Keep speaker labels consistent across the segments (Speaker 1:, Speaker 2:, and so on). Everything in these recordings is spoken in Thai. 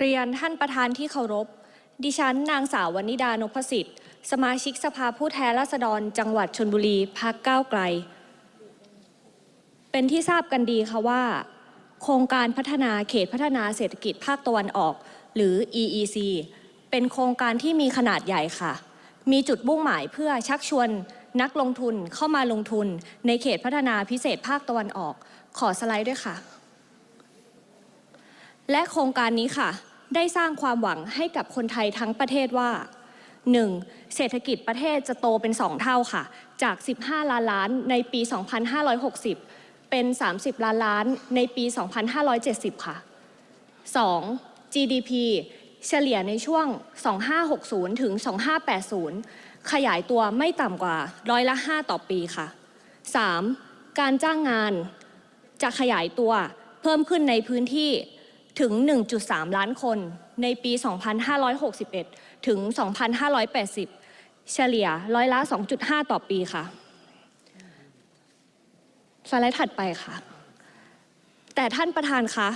Speaker 1: เรียนท่านประธานที่เคารพ ดิฉันนางสาววนิดานพสิทธิ์ สมาชิกสภาผู้แทนราษฎร จังหวัดชนบุรีพักก้าวไกล เป็นที่ทราบกันดีค่ะว่า โครงการพัฒนาเขตพัฒนาเศรษฐกิจภาคตะวันออก หรือ EEC เป็นโครงการที่มีขนาดใหญ่ค่ะ มีจุดมุ่งหมายเพื่อชักชวนนักลงทุนเข้ามาลงทุนในเขตพัฒนาพิเศษภาคตะวันออก ขอสไลด์ด้วยค่ะ และโครงการนี้ค่ะ ได้สร้างความหวังให้กับคนไทยทั้งประเทศว่า 1. เศรษฐกิจประเทศจะโตเป็น 2 เท่าค่ะ จาก 15 ล้านล้านในปี 2560 เป็น 30 ล้านล้านในปี 2570 ค่ะ 2. GDP เฉลี่ยในช่วง 2560 ถึง 2580 ขยายตัวไม่ต่ำกว่าร้อยละ 5 ต่อปีค่ะ 3. การจ้างงานจะขยายตัวเพิ่มขึ้นในพื้นที่ ถึง 1.3 ล้านคนในปี 2561 ถึง 2580 เฉลี่ยร้อยละ 2.5 ต่อปีค่ะ สไลด์ถัดไปค่ะ แต่ท่านประธานคะ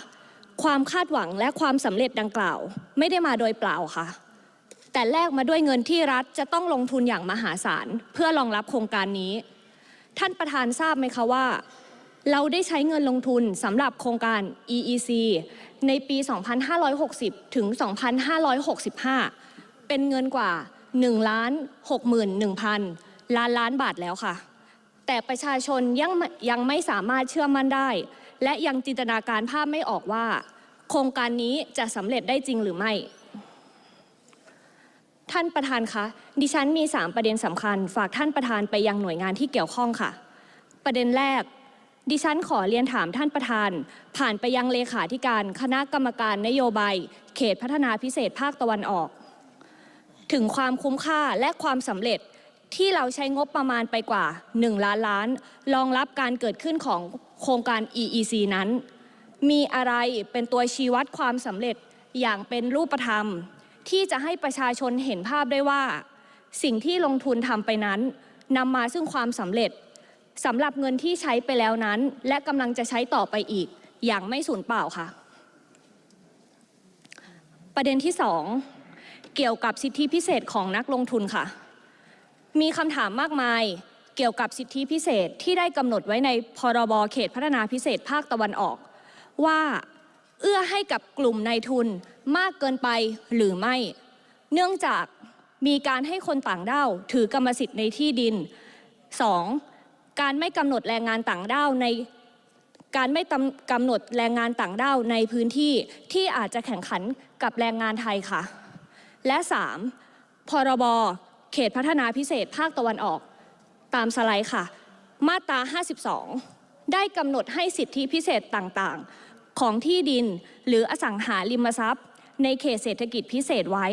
Speaker 1: ความคาดหวังและความสำเร็จดังกล่าว ไม่ได้มาโดยเปล่าค่ะ แต่แลกมาด้วยเงินที่รัฐจะต้องลงทุนอย่างมหาศาล เพื่อรองรับโครงการนี้ ท่านประธานทราบไหมคะว่า เราได้ใช้เงินลงทุนสำหรับโครงการ EEC ในปี 2560 ถึง 2565 เป็นเงินกว่า1ล้าน61,000 ล้านล้านบาทแล้วค่ะ แต่ประชาชนยังยังไม่สามารถเชื่อมั่นได้ และยังจินตนาการภาพไม่ออกว่า โครงการนี้จะสำเร็จได้จริงหรือไม่ ท่านประธานคะ ดิฉันมี 3 ประเด็นสำคัญ ฝากท่านประธานไปยังหน่วยงานที่เกี่ยวข้องค่ะ ประเด็นแรก ดิฉันขอเรียนถามท่านประธาน ผ่านไปยังเลขาธิการ คณะกรรมการนโยบาย เขตพัฒนาพิเศษภาคตะวันออก ถึงความคุ้มค่าและความสำเร็จที่เราใช้งบประมาณไปกว่า 1 ล้านล้าน รองรับการเกิดขึ้นของโครงการ EEC นั้น มีอะไรเป็นตัวชี้วัดความสำเร็จอย่างเป็นรูปธรรม ที่จะให้ประชาชนเห็นภาพได้ว่า สิ่งที่ลงทุนทำไปนั้นนำมาซึ่งความสำเร็จ สำหรับเงินที่ใช้ไปแล้วนั้น และกำลังจะใช้ต่อไปอีก อย่างไม่สูญเปล่าค่ะ ประเด็นที่สองเกี่ยวกับสิทธิพิเศษของนักลงทุนค่ะ มีคำถามมากมายเกี่ยวกับสิทธิพิเศษที่ได้กำหนดไว้ในพรบเขตพัฒนาพิเศษภาคตะวันออก ว่าเอื้อให้กับกลุ่มนายทุนมากเกินไปหรือไม่ เนื่องจากมีการให้คนต่างด้าวถือกรรมสิทธิ์ในที่ดิน 2. การไม่กำหนดแรงงานต่างด้าวในการไม่กำหนดแรงงานต่างด้าวในพื้นที่ที่อาจจะแข่งขันกับแรงงานไทยค่ะ และ 3. พรบเขตพัฒนาพิเศษภาคตะวันออกตามสไลด์ค่ะ มาตรา 52 ได้กำหนดให้สิทธิพิเศษต่างๆ ของที่ดินหรืออสังหาริมทรัพย์ ในเขตเศรษฐกิจพิเศษไว้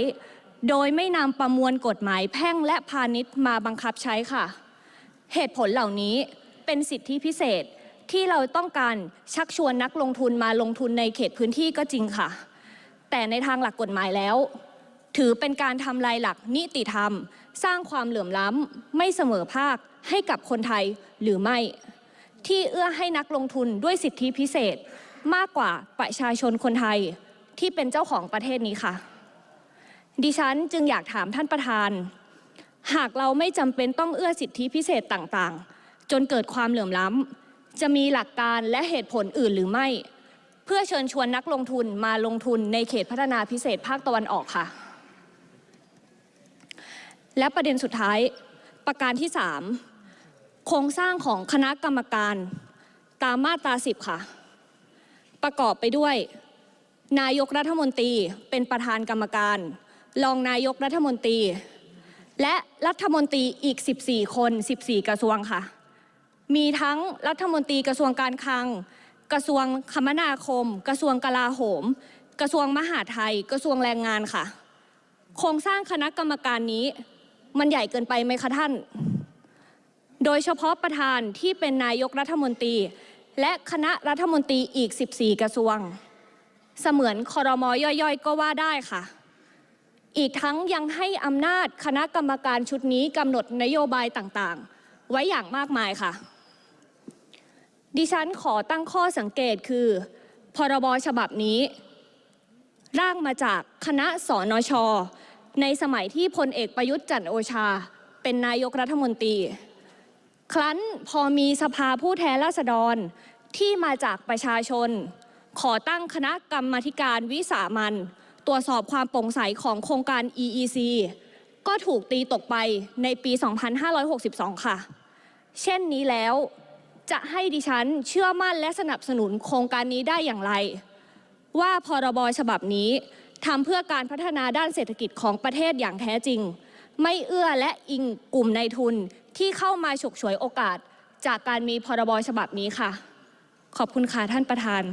Speaker 1: โดยไม่นำประมวลกฎหมายแพ่งและพาณิชย์มาบังคับใช้ค่ะ เหตุผลเหล่านี้เป็นสิทธิพิเศษที่เราต้องการชักชวนนักลงทุนมาลงทุนในเขตพื้นที่ก็จริงค่ะ แต่ในทางหลักกฎหมายแล้ว ถือเป็นการทำลายหลักนิติธรรม สร้างความเหลื่อมล้ำไม่เสมอภาคให้กับคนไทยหรือไม่ ที่เอื้อให้นักลงทุนด้วยสิทธิพิเศษมากกว่าประชาชนคนไทยที่เป็นเจ้าของประเทศนี้ค่ะ ดิฉันจึงอยากถามท่านประธาน หากเราไม่จำเป็นต้องเอื้อสิทธิพิเศษต่างๆ จนเกิดความเหลื่อมล้ำ จะมีหลักการและเหตุผลอื่นหรือไม่ เพื่อเชิญชวนนักลงทุนมาลงทุนในเขตพัฒนาพิเศษภาคตะวันออกค่ะ และประเด็นสุดท้ายประการที่ 3 โครงสร้างของคณะกรรมการตามมาตรา 10 ค่ะ ประกอบไปด้วย นายกรัฐมนตรีเป็นประธานกรรมการ รองนายกรัฐมนตรี และรัฐมนตรีอีก 14 คน 14 กระทรวงค่ะ มีทั้งรัฐมนตรีกระทรวงการคลัง กระทรวงคมนาคม กระทรวงกลาโหม กระทรวงมหาดไทย กระทรวงแรงงานค่ะ โครงสร้างคณะกรรมการนี้ มันใหญ่เกินไปไหมคะท่าน โดยเฉพาะประธานที่เป็นนายกรัฐมนตรี และคณะรัฐมนตรีอีก 14 กระทรวง เสมือนคอรมอย่อยๆ ก็ว่าได้ค่ะ อีกทั้งยังให้อำนาจคณะกรรมการชุดนี้กำหนดนโยบายต่างๆ ไว้อย่างมากมายค่ะ ดิฉันขอตั้งข้อสังเกตคือ พรบฉบับนี้ ร่างมาจากคณะสนช ในสมัยที่พลเอกประยุทธ์จันโอชา เป็นนายกรัฐมนตรี ครั้นพอมีสภาผู้แทนราษฎรที่มาจากประชาชน ขอตั้งคณะกรรมธิการวิสามัน ตรวจสอบความโปร่งใสของโครงการ EEC ก็ถูกตีตกไปในปี 2562 ค่ะ เช่นนี้แล้วจะให้ดิฉันเชื่อมั่นและสนับสนุนโครงการนี้ได้อย่างไร ว่าพรบฉบับนี้ทำเพื่อการพัฒนาด้านเศรษฐกิจของประเทศอย่างแท้จริง ไม่เอื้อและอิงกลุ่มในายทุนที่เข้ามาฉกฉวยโอกาสจากการมีพรบฉบับนี้ค่ะ ขอบคุณค่ะท่านประธาน